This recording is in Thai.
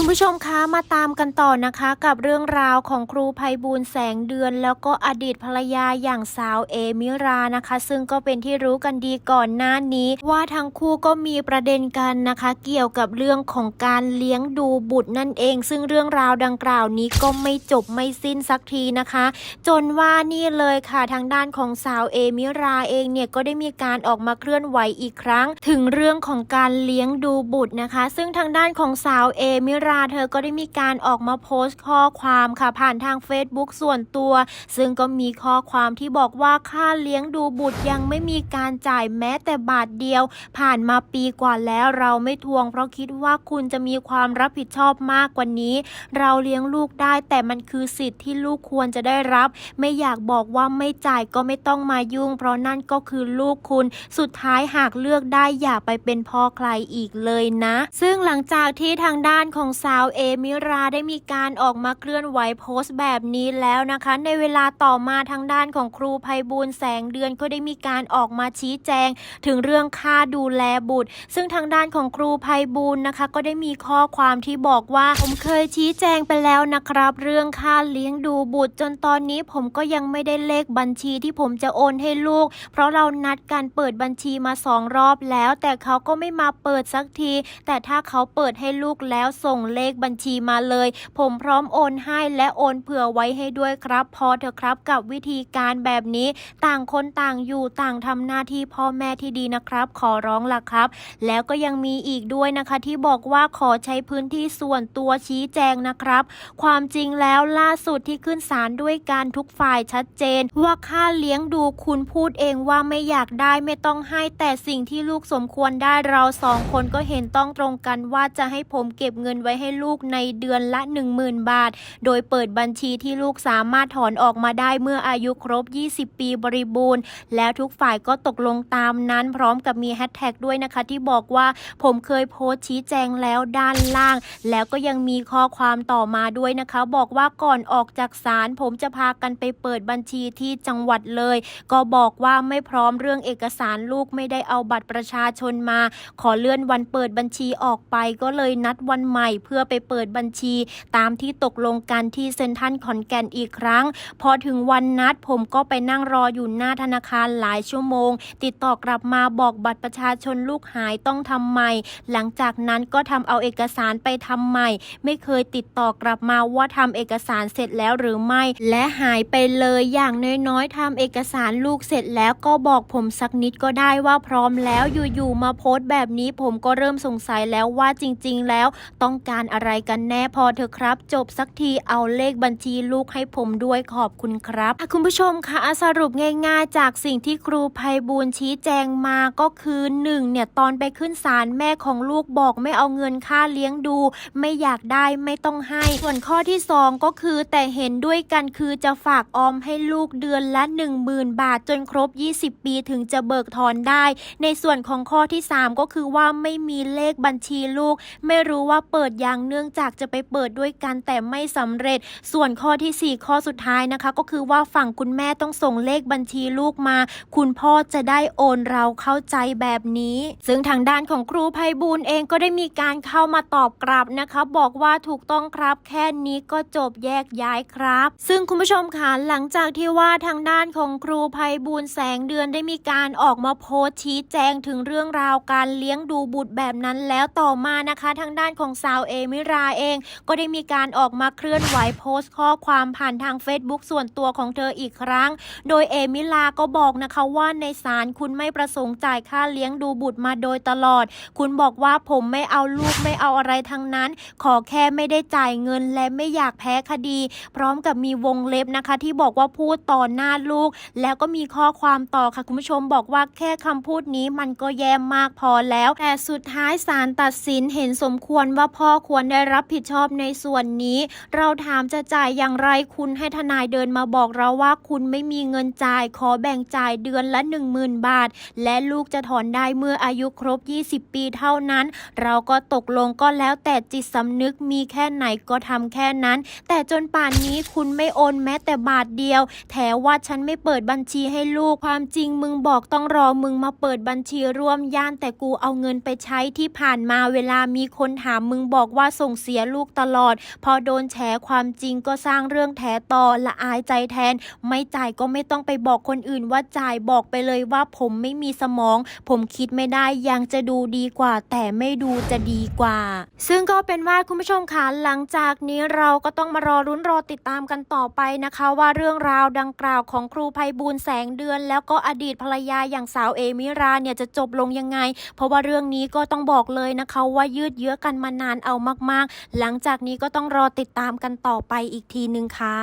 คุณผู้ชมคะมาตามกันต่อนะคะกับเรื่องราวของครูภัยบูลแสงเดือน แล้วก็อดีตภรรยาอย่างสาวเอมิรานะคะ ซึ่งก็เป็นที่รู้กันดีก่อนหน้านี้ ว่าทั้งคู่ก็มีประเด็นกันนะคะ เกี่ยวกับเรื่องของการเลี้ยงดูบุตรนั่นเอง ซึ่งเรื่องราวดังกล่าวนี้ก็ไม่จบไม่สิ้นสักทีนะคะ จนว่านี่เลยค่ะทางด้านของสาวเอมิราเองเนี่ยก็ได้มีการออกมาเคลื่อนไหวอีกครั้ง ถึงเรื่องของการเลี้ยงดูบุตรนะคะ ซึ่งทางด้านของสาวเอมิราราเธอก็ได้มีการออกมาโพสต์ข้อความค่ะผ่านทาง Facebook ส่วนตัว ซึ่งก็มีข้อความที่บอกว่าค่าเลี้ยงดูบุตรยังไม่มีการจ่ายแม้แต่บาทเดียว ผ่านมาปีกว่าแล้วเราไม่ทวง เพราะคิดว่าคุณจะมีความรับผิดชอบมากกว่านี้ เราเลี้ยงลูกได้แต่มันคือสิทธิ์ที่ลูกควรจะได้รับ ไม่อยากบอกว่าไม่จ่ายก็ไม่ต้องมายุ่ง เพราะนั่นก็คือลูกคุณ สุดท้ายหากเลือกได้อย่าไปเป็นพ่อใครอีกเลยนะ ซึ่งหลังจากที่ทางด้านของสาวเอมิราได้มีการออกมาเคลื่อนไหวโพสต์แบบนี้แล้วนะคะ ในเวลาต่อมาทางด้านของครูภัยบูลแสงเดือนก็ได้มีการออกมาชี้แจง ถึงเรื่องค่าดูแลบุตร ซึ่งทางด้านของครูภัยบูลนะคะ ก็ได้มีข้อความที่บอกว่าผมเคยชี้แจงไปแล้วนะครับ เรื่องค่าเลี้ยงดูบุตร จนตอนนี้ผมก็ยังไม่ได้เลขบัญชีที่ผมจะโอนให้ลูก เพราะเรานัดการเปิดบัญชีมาสองรอบแล้ว แต่เขาก็ไม่มาเปิดสักที แต่ถ้าเขาเปิดให้ลูกแล้วส่งเลขบัญชีมาเลย ผมพร้อมโอนให้และโอนเผื่อไว้ให้ด้วยครับ พอเถอะครับกับวิธีการแบบนี้ต่างคนต่างอยู่ต่างทำหน้าที่พ่อแม่ที่ดีนะครับ ขอร้องล่ะครับ แล้วก็ยังมีอีกด้วยนะคะ ที่บอกว่าขอใช้พื้นที่ส่วนตัวชี้แจงนะครับ ความจริงแล้วล่าสุดที่ขึ้นศาลด้วยการทุกฝ่ายชัดเจน ว่าค่าเลี้ยงดูคุณพูดเองว่าไม่อยากได้ไม่ต้องให้แต่สิ่งที่ลูกสมควรได้เราสองคนก็เห็นต้องตรงกันว่าจะให้ผมเก็บเงินไว้ให้ลูกในเดือนละ 10,000 บาท โดยเปิดบัญชีที่ลูกสามารถถอนออกมาได้เมื่ออายุครบ 20 ปีบริบูรณ์ แล้วทุกฝ่ายก็ตกลงตามนั้น พร้อมกับมีแฮชแท็กด้วยนะคะ ที่บอกว่าผมเคยโพสต์ชี้แจงแล้วด้านล่าง แล้วก็ยังมีข้อความต่อมาด้วยนะคะ บอกว่าก่อนออกจากศาลผมจะพากันไปเปิดบัญชีที่จังหวัดเลย ก็บอกว่าไม่พร้อมเรื่องเอกสารลูกไม่ได้เอาบัตรประชาชนมา ขอเลื่อนวันเปิดบัญชีออกไปก็เลยนัดวันใหม่เพื่อไปเปิดบัญชีตามที่ตกลงกันที่เซ็นทรัลขอนแก่นอีกครั้ง พอถึงวันนัดผมก็ไปนั่งรออยู่หน้าธนาคารหลายชั่วโมง ติดต่อกลับมาบอกบัตรประชาชนลูกหายต้องทำใหม่ หลังจากนั้นก็ทำเอาเอกสารไปทำใหม่ ไม่เคยติดต่อกลับมาว่าทำเอกสารเสร็จแล้วหรือไม่ และหายไปเลยอย่างน้อยๆทำเอกสารลูกเสร็จแล้วก็บอกผมสักนิดก็ได้ว่าพร้อมแล้วอยู่ๆมาโพสต์แบบนี้ผมก็เริ่มสงสัยแล้วว่าจริง ๆ แล้วต้องการอะไรกันแน่พอเถอครับ จบสักทีเอาเลขบัญชีลูกให้ผมด้วยขอบคุณครับคุณผู้ชมคะสรุปง่ายๆ จากสิ่งที่ครูภัยบูลชี้แจงมาก็คือหนึ่งเนี่ยตอนไปขึ้นศาลแม่ของลูกบอกไม่เอาเงินค่าเลี้ยงดู ไม่อยากได้ไม่ต้องให้ ส่วนข้อที่สองก็คือแต่เห็นด้วยกันคือจะฝากออมให้ลูกเดือนละ 10,000 บาทจนครบ 20 ปีถึงจะเบิกถอนได้ ในส่วนของข้อที่ 3 ก็คือว่าไม่มีเลขบัญชีลูก ไม่รู้ว่าเปิดย่างเนื่องจากจะไปเปิดด้วยกันแต่ไม่สำเร็จ ส่วนข้อทีสี่ 4 ข้อสุดท้ายนะคะ ก็คือว่าฝั่งคุณแม่ต้องส่งเลขบัญชีลูกมา คุณพ่อจะได้โอนเราเข้าใจแบบนี้ ซึ่งทางด้านของครูภัยบูลเองก็ได้มีการเข้ามาตอบกลับนะคะ บอกว่าถูกต้องครับ แค่นี้ก็จบแยกย้ายครับ ซึ่งคุณผู้ชมคะหลังจากที่ว่าทางด้านของครูภัยบูลแสงเดือนได้มีการออกมาโพสชี้แจงถึงเรื่องราวการเลี้ยงดูบุตรแบบนั้นแล้วต่อมานะคะ ทางด้านของสาวเอมิราเอง ก็ได้มีการออกมาเคลื่อนไหวโพสต์ข้อความผ่านทาง Facebook ส่วนตัวของเธออีกครั้ง โดยเอมิลาก็บอกนะคะว่าในศาลคุณไม่ประสงค์จ่ายค่าเลี้ยงดูบุตรมาโดยตลอด คุณบอกว่าผมไม่เอาลูกไม่เอาอะไรทั้งนั้น ขอแค่ไม่ได้จ่ายเงินและไม่อยากแพ้คดี พร้อมกับมีวงเล็บนะคะ ที่บอกว่าพูดต่อหน้าลูก แล้วก็มีข้อความต่อค่ะคุณผู้ชมบอกว่าแค่คำพูดนี้มันก็แย่มากพอแล้ว แต่สุดท้ายศาลตัดสินเห็นสมควรว่าพ่อควรได้รับผิดชอบในส่วนนี้ เราถามจะจ่ายอย่างไรคุณให้ทนายเดินมาบอกเราว่าคุณไม่มีเงินจ่ายขอแบ่งจ่ายเดือนละ 10,000 บาท และลูกจะถอนได้เมื่ออายุครบ 20 ปีเท่านั้น เราก็ตกลงก็แล้วแต่จิตสำนึกมีแค่ไหนก็ทำแค่นั้น แต่จนป่านนี้คุณไม่โอนแม้แต่บาทเดียว แถว่าฉันไม่เปิดบัญชีให้ลูกความจริงมึงบอกต้องรอมึงมาเปิดบัญชีร่วมย่านแต่กูเอาเงินไปใช้ที่ผ่านมาเวลามีคนถามมึงบอกบอกว่าส่งเสียลูกตลอด พอโดนแฉความจริงก็สร้างเรื่องแถต่อละอายใจแทน ไม่จ่ายก็ไม่ต้องไปบอกคนอื่นว่าจ่ายบอกไปเลยว่าผมไม่มีสมอง ผมคิดไม่ได้ยังจะดูดีกว่า แต่ไม่ดูจะดีกว่า ซึ่งก็เป็นว่าคุณผู้ชมคะหลังจากนี้เราก็ต้องมารอรุ้นรอติดตามกันต่อไปนะคะ ว่าเรื่องราวดังกล่าวของครูภัยบูลแสงเดือน แล้วก็อดีตภรรยาอย่างสาวเอมิราเนี่ยจะจบลงยังไง เพราะว่าเรื่องนี้ก็ต้องบอกเลยนะคะ ว่ายืดเยื้อกันมานานเอามากๆ หลังจากนี้ก็ต้องรอติดตามกันต่อไปอีกทีนึงค่ะ